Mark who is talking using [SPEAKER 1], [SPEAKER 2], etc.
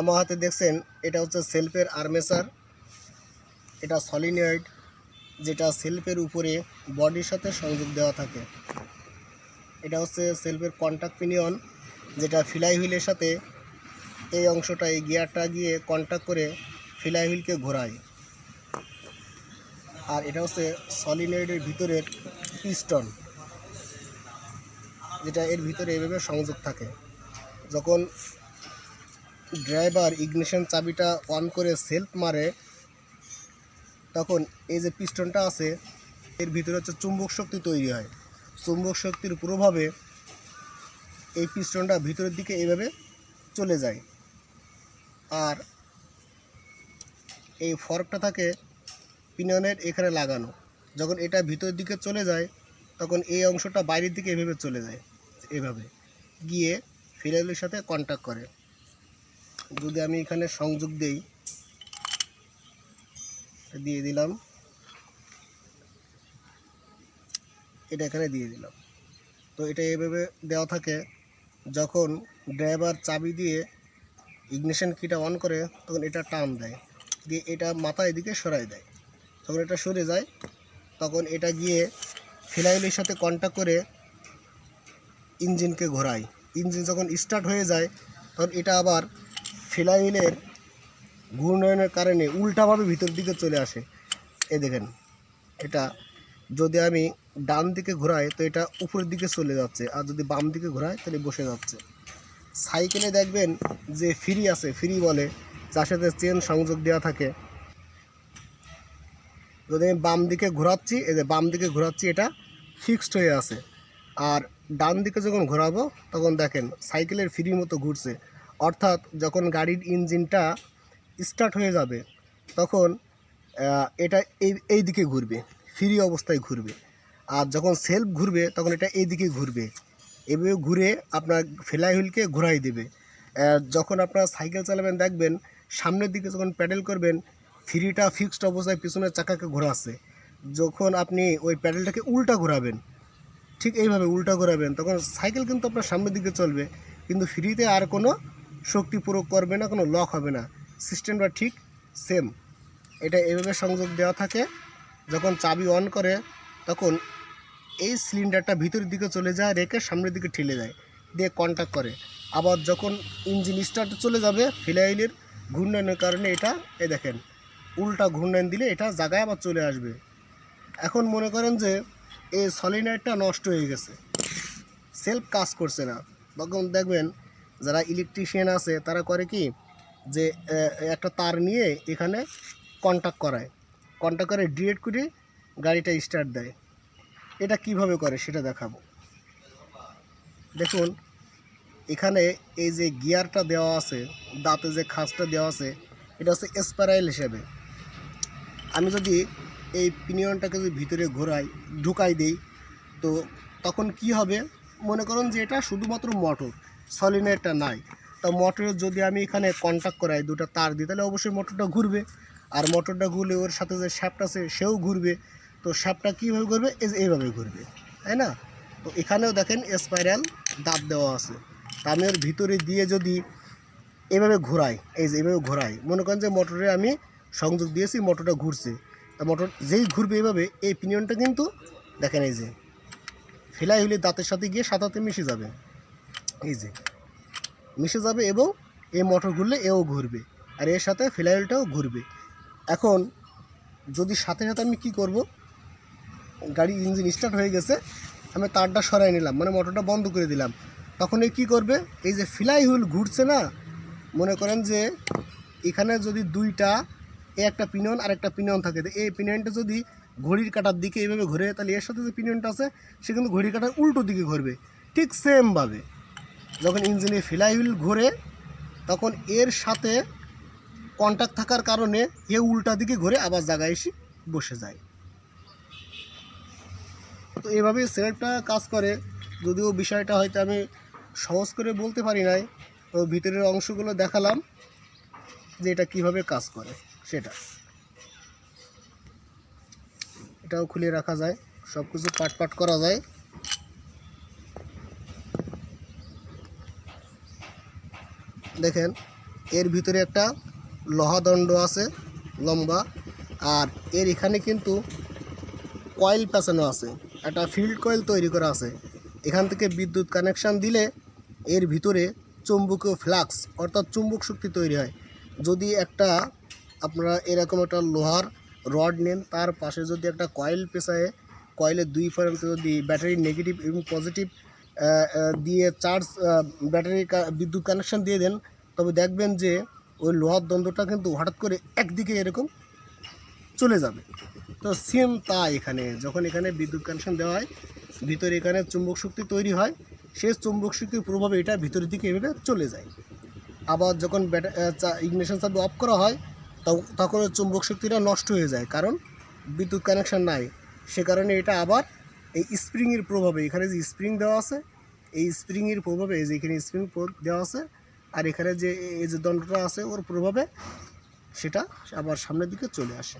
[SPEAKER 1] আমার হাতে দেখছেন, এটা হচ্ছে সেলফের আর্মেচার। এটা সলিনয়েড, যেটা সেলফের উপরে বডির সাথে সংযোগ দেওয়া থাকে। এটা হচ্ছে সেলফের কন্ট্যাক্ট পিনিয়ন যেটা ফিলাই হুইলের সাথে এই অংশটা, এই গিয়ারটা গিয়ে কন্ট্যাক্ট করে ফিলাই হুইলকে ঘোরায়। আর এটা হচ্ছে সলিনয়েডের ভিতরের পিস্টন যেটা এর ভিতরে এভাবে সংযোগ থাকে। যখন ড্রাইভার ইগনিশন চাবিটা অন করে সেলফ মারে, তখন এই যে পিস্টনটা আছে, এর ভিতরে হচ্ছে চুম্বক শক্তি তৈরি হয়। চুম্বক শক্তির প্রভাবে এই পিস্টনটা ভিতরের দিকে এভাবে চলে যায়। আর এই ফর্কটা থাকে পিনিয়নের এখানে লাগানো। যখন এটা ভিতরের দিকে চলে যায়, তখন এই অংশটা বাইরের দিকে এভাবে চলে যায়, এভাবে। গিয়ে ফিলাইলের সাথে কন্ট্যাক্ট করে। যদি আমি এখানে সংযোগ দেই, দিয়ে দিলাম। এটা এখানে দিয়ে দিলাম। তো এটা এভাবে দেওয়া থাকে, যখন ড্রাইভার চাবি দিয়ে ইগনিশন কিটা অন করে, তখন এটা টান দেয়। দিয়ে এটা মাথা এদিকে সরাই দেয়। যখন এটা সরে যায়, তখন এটা গিয়ে ফিলাইলের সাথে কন্ট্যাক্ট করে ইঞ্জিনকে ঘোরায়। ইঞ্জিন যখন স্টার্ট হয়ে যায়, তখন এটা আবার ফিলাইলের ঘূর্ণয়নের কারণে উল্টাভাবে ভিতর দিকে চলে আসে। এ দেখেন, এটা যদি আমি ডান দিকে ঘোরাই, তো এটা উপরের দিকে চলে যাচ্ছে, আর যদি বাম দিকে ঘোরাই, তাহলে বসে যাচ্ছে। সাইকেলে দেখবেন যে ফ্রি আছে, ফ্রি বলে, যার সাথে চেন সংযোগ দেওয়া থাকে। যদি আমি বাম দিকে ঘোরাচ্ছি, এই যে বাম দিকে ঘোরাচ্ছি, এটা ফিক্সড হয়ে আছে। আর ডান দিকে যখন ঘোরাবো, তখন দেখেন সাইকেলের ফ্রি মতো ঘুরছে। অর্থাৎ যখন গাড়ির ইঞ্জিনটা স্টার্ট হয়ে যাবে, তখন এটা এই এই দিকে ঘুরবে, ফ্রি অবস্থায় ঘুরবে। আর যখন সেলফ ঘুরবে, তখন এটা এই দিকে ঘুরবে। এভাবে ঘুরে আপনার ফেলাই হুইলকে ঘোরাই দেবে। যখন আপনারা সাইকেল চালাবেন, দেখবেন সামনের দিকে যখন প্যাডেল করবেন, ফ্রিটা ফিক্সড অবস্থায় পিছনের চাকাকে ঘোরাচ্ছে। যখন আপনি ওই প্যাডেলটাকে উল্টা ঘোরাবেন, ঠিক এইভাবে উল্টা ঘোরাবেন, তখন সাইকেল কিন্তু আপনার সামনের দিকে চলবে, কিন্তু ফ্রিতে আর কোনো শক্তি প্রয়োগ করবে না, কোনো লক হবে না। সিস্টেমটা ঠিক সেম এটা এভাবে সংযোগ দেওয়া থাকে, যখন চাবি অন করে, তখন এই সিলিন্ডারটা ভিতরের দিকে চলে যায়, রেখে সামনের দিকে ঠেলে যায় দিয়ে কন্ট্যাক্ট করে। আবার যখন ইঞ্জিন স্টার্ট চলে যাবে, ফিলাইলের ঘূর্ণয়নের কারণে এটা এ দেখেন, উল্টা ঘূর্ণয়ন দিলে এটা জায়গায় আবার চলে আসবে। এখন মনে করেন যে, এই সলিনাইডটা নষ্ট হয়ে গেছে। সেলফ কাজ করছে না। তখন দেখবেন যারা ইলেকট্রিশিয়ান আছে, তারা করে কি? যে একটা তার নিয়ে এখানে কন্ট্যাক্ট করায়। কন্ট্যাক্ট করে ডিরেক্ট করে গাড়িটা স্টার্ট দেয়। এটা কীভাবে করে সেটা দেখাবো। দেখুন, এখানে এই যে গিয়ারটা দেওয়া আছে, দাঁতে যে খাঁজটা দেওয়া আছে, এটা হচ্ছে স্পারাইল হিসেবে। আমি যদি এই পিনিয়নটাকে যদি ভিতরে ঘোরাই, ঢুকাই দিই, তো তখন কি হবে? মনে করুন যে এটা শুধুমাত্র মোটর সলিনাইডটা নাই। তা মোটরের যদি আমি এখানে কন্ট্যাক্ট করাই দুটো তার দিই তাহলে অবশ্যই মোটরটা ঘুরবে। আর মোটরটা ঘুরলে ওর সাথে যে শ্যাপটা আছে, সেও ঘুরবে। তো শ্যাপটা কীভাবে ঘুরবে? এইভাবে ঘুরবে, তাই না? তো এখানেও দেখেন স্পাইরাল দাঁত দেওয়া আছে। তা আমি ওর ভিতরে দিয়ে যদি এভাবে ঘোরাই, এই যে এইভাবে ঘোরাই, মনে করেন যে মোটরে আমি সংযোগ দিয়েছি, মোটরটা ঘুরছে। তা মোটর যেই ঘুরবে এভাবে, এই পিনিয়নটা কিন্তু দেখেন এই যে, ফেলাই হলে দাঁতের সাথে গিয়ে সাঁতাতে মিশে যাবে। এই যে, মিশে যাবে এবং এই মোটর ঘুরলে এও ঘুরবে আর এর সাথে ফিলাইলটাও ঘুরবে। এখন যদি সাথে সাথে আমি কি করব? গাড়ি ইঞ্জিন স্টার্ট হয়ে গেছে, আমি তারটা সরাই নিলাম মানে মোটরটা বন্ধ করে দিলাম। তখন এই কী করবে? এই যে ফিলাই হুইল ঘুরছে না, মনে করেন যে এখানে যদি দুইটা, এ একটা পিনিয়ন আর একটা পিনিয়ন থাকে এই পিনিয়নটা যদি ঘড়ির কাটার দিকে এইভাবে ঘুরে, তাহলে এর সাথে যে পিনিয়নটা আছে, সে কিন্তু ঘড়ির কাটার উল্টো দিকে ঘুরবে। ঠিক সেমভাবে যখন ইঞ্জিনে ফিলাই হুইল ঘোরে, তখন এর সাথে কন্ট্যাক্ট থাকার কারণে এ উল্টা দিকে ঘুরে, আবার জায়গায় এসে বসে যায়। তো এভাবে সেলফটা কাজ করে। যদিও বিষয়টা হয়তো আমি সহজ করে বলতে পারি নাই, তো ভিতরের অংশগুলো দেখালাম যে এটা কীভাবে কাজ করে সেটা। এটাও খুলে রাখা যায় সব কিছু পাট পাট করা যায়। দেখেন, এর ভিতরে একটা লোহাদণ্ড আছে, লম্বা, আর এর এখানে কিন্তু কয়েল পেঁচানো আছে, একটা ফিল্ড কয়েল তৈরি করা আছে। এখান থেকে বিদ্যুৎ কানেকশান দিলে এর ভিতরে চুম্বকীয় ফ্লাক্স, অর্থাৎ চুম্বক শক্তি তৈরি হয়। যদি একটা আপনারা এরকম একটা লোহার রড নেন, তার পাশে যদি একটা কয়েল পেঁচায়, কয়েলের দুই প্রান্তে যদি ব্যাটারি নেগেটিভ এবং পজিটিভ দিয়ে চার্জ ব্যাটারি বিদ্যুৎ কানেকশান দিয়ে দেন তবে দেখবেন যে ওই লোহার দ্বন্দ্বটা কিন্তু হঠাৎ করে একদিকে এরকম চলে যাবে। তো সেম তা এখানে, যখন এখানে বিদ্যুৎ কানেকশন দেওয়া হয়, ভিতরে এখানে চুম্বক শক্তি তৈরি হয়, সেই চুম্বক শক্তির প্রভাবে এটা ভিতরের দিকে এভাবে চলে যায়। আবার যখন ইগনিশন চাবি অফ করা হয়, তখ- তখন চুম্বক শক্তিটা নষ্ট হয়ে যায়, কারণ বিদ্যুৎ কানেকশন নাই। সে কারণে এটা আবার এই স্প্রিংয়ের প্রভাবে, এখানে যে স্প্রিং দেওয়া আছে, এই স্প্রিংয়ের প্রভাবে যে এখানে স্প্রিং দেওয়া আছে আর এখানে যে এই যে দণ্ডটা আছে, ওর প্রভাবে সেটা আবার সামনের দিকে চলে আসে।